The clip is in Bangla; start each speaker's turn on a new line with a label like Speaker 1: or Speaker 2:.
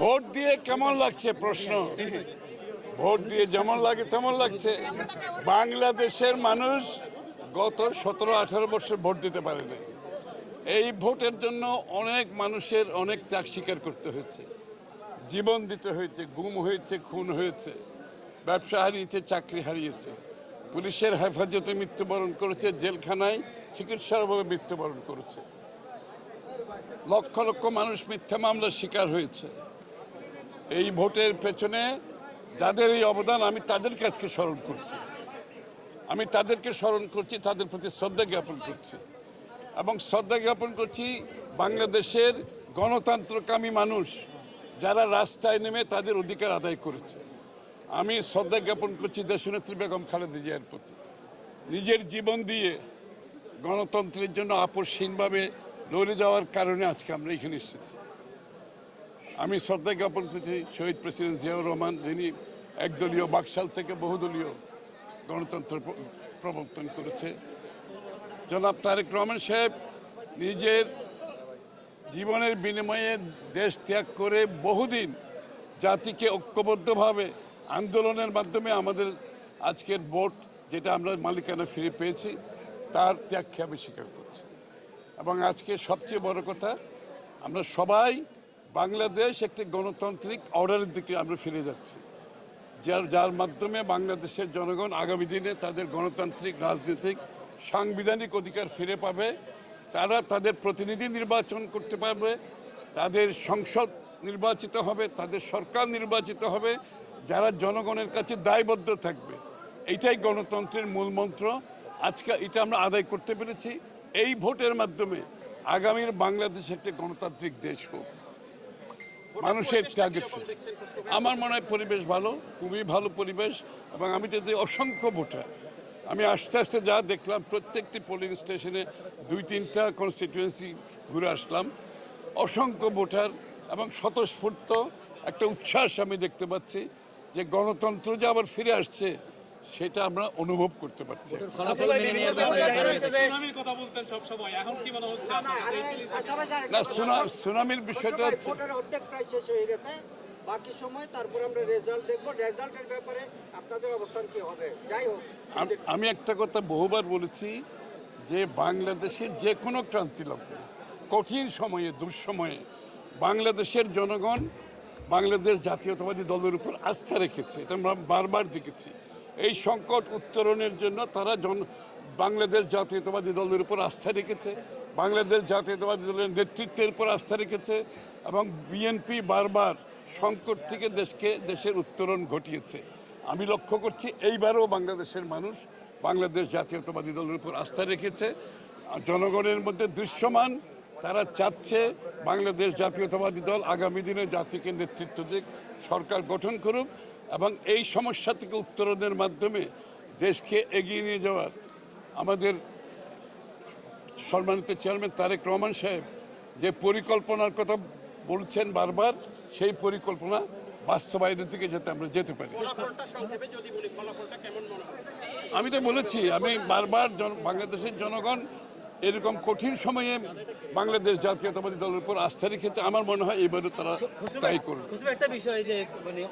Speaker 1: ভোট দিয়ে কেমন লাগছে প্রশ্ন? ভোট দিয়ে যেমন লাগে তেমন লাগছে। বাংলাদেশের মানুষ গত সতেরো, আঠারো বছর ভোট দিতে পারেনি এই ভোটের জন্য অনেক মানুষের অনেক ত্যাগ স্বীকার করতে হয়েছে। জীবন দিতে হয়েছে, গুম হয়েছে, খুন হয়েছে, ব্যবসা হারিয়েছে, চাকরি হারিয়েছে। পুলিশের হেফাজতে মৃত্যুবরণ করেছে, জেলখানায় চিকিৎসার অভাবে মৃত্যুবরণ করেছে। লক্ষ লক্ষ মানুষ মিথ্যা মামলার শিকার হয়েছে। এই ভোটের পেছনে যাদের এই অবদান আমি তাদের কাছকে স্মরণ করছি। আমি তাদেরকে স্মরণ করছি, তাদের প্রতি শ্রদ্ধা জ্ঞাপন করছি এবং শ্রদ্ধা জ্ঞাপন করছি বাংলাদেশের গণতন্ত্রকামী মানুষ যারা রাস্তায় নেমে তাদের অধিকার আদায় করেছে। আমি শ্রদ্ধা জ্ঞাপন করছি দেশনেত্রী বেগম খালেদা জিয়ার প্রতি। নিজের জীবন দিয়ে গণতন্ত্রের জন্য আপসহীনভাবে লড়ে যাওয়ার কারণে আজকে আমরা এখানে এসেছি। আমি শ্রদ্ধা জ্ঞাপন করছি শহীদ প্রেসিডেন্ট জিয়াউর রহমান, যিনি একদলীয় বাকশাল থেকে বহুদলীয় গণতন্ত্র প্রবর্তন করেছে। জনাব তারেক রহমান সাহেব নিজের জীবনের বিনিময়ে দেশ ত্যাগ করে বহুদিন জাতিকে ঐক্যবদ্ধভাবে আন্দোলনের মাধ্যমে আমাদের আজকের ভোট, যেটা আমরা মালিকানা ফিরে পেয়েছি, তার ত্যাগকে আমি স্বীকার করছি। এবং আজকে সবচেয়ে বড় কথা, আমরা সবাই বাংলাদেশ একটি গণতান্ত্রিক অর্ডারের দিকে আমরা ফিরে যাচ্ছি, যার যার মাধ্যমে বাংলাদেশের জনগণ আগামী দিনে তাদের গণতান্ত্রিক, রাজনৈতিক, সাংবিধানিক অধিকার ফিরে পাবে। তারা তাদের প্রতিনিধি নির্বাচন করতে পারবে, তাদের সংসদ নির্বাচিত হবে, তাদের সরকার নির্বাচিত হবে, যারা জনগণের কাছে দায়বদ্ধ থাকবে। এইটাই গণতন্ত্রের মূল মন্ত্র। আজকে এটা আমরা আদায় করতে পেরেছি। এই ভোটের মাধ্যমে আগামীর বাংলাদেশ একটি গণতান্ত্রিক দেশ হোক। মানুষের ত্যাগের। আমার মনে হয় পরিবেশ ভালো, খুবই ভালো পরিবেশ, এবং আমি যদি অসংখ্য ভোটার, আমি আস্তে আস্তে যা দেখলাম, প্রত্যেকটি পোলিং স্টেশনে দুই তিনটা কনস্টিটিউয়েন্সি ঘুরে আসলাম অসংখ্য ভোটার এবং স্বতঃস্ফূর্ত একটা উচ্ছ্বাস আমি দেখতে পাচ্ছি যে গণতন্ত্র যে আবার ফিরে আসছে সেটা আমরা অনুভব করতে পারছি।
Speaker 2: ফলাফল নেওয়ার ব্যাপারে আপনারা
Speaker 3: সুনামির কথা বলতেন সব এখন কি হচ্ছে? আপনার?
Speaker 1: না সুনামির বিষয়টা
Speaker 4: অর্ধেক প্রায় শেষ হয়ে গেছে। বাকি সময় তারপর আমরা রেজাল্ট দেখব। রেজাল্টের ব্যাপারে আপনাদের অবস্থান কি হবে? যাই হোক
Speaker 1: আমি একটা কথা বহুবার বলেছি যে বাংলাদেশের যে কোনো ক্রান্তি লগ্নে কঠিন সময়ে দুঃসময়ে বাংলাদেশের জনগণ বাংলাদেশ জাতীয়তাবাদী দলের উপর আস্থা রেখেছে। এটা আমরা বারবার দেখেছি। এই সংকট উত্তরণের জন্য তারা জন বাংলাদেশ জাতীয়তাবাদী দলের উপর আস্থা রেখেছে, বাংলাদেশ জাতীয়তাবাদী দলের নেতৃত্বের উপর আস্থা রেখেছে এবং বিএনপি বারবার সংকট থেকে দেশকে, দেশের উত্তরণ ঘটিয়েছে। আমি লক্ষ্য করছি এইবারও বাংলাদেশের মানুষ বাংলাদেশ জাতীয়তাবাদী দলের উপর আস্থা রেখেছে। জনগণের মধ্যে দৃশ্যমান, তারা চাচ্ছে বাংলাদেশ জাতীয়তাবাদী দল আগামী দিনে জাতিকে নেতৃত্ব দিক, সরকার গঠন করুক। এবং এই সমস্যা থেকে উত্তরণের মাধ্যমে দেশকে এগিয়ে নিয়ে যাওয়ার আমাদের সম্মানিত চেয়ারম্যান তারেক রহমান সাহেব যে পরিকল্পনার কথা বলছেন বারবার সেই পরিকল্পনা বাস্তবায়নের দিকে যাতে আমরা যেতে পারি। আমি তো বলেছি আমি বারবার বাংলাদেশের জনগণ এরকম কঠিন সময়ে বাংলাদেশ জাতীয়তাবাদী দলের উপর আস্থা রেখেছে। আমার মনে হয় এবারে তারা তাই করবে।
Speaker 2: একটা বিষয় যে মানে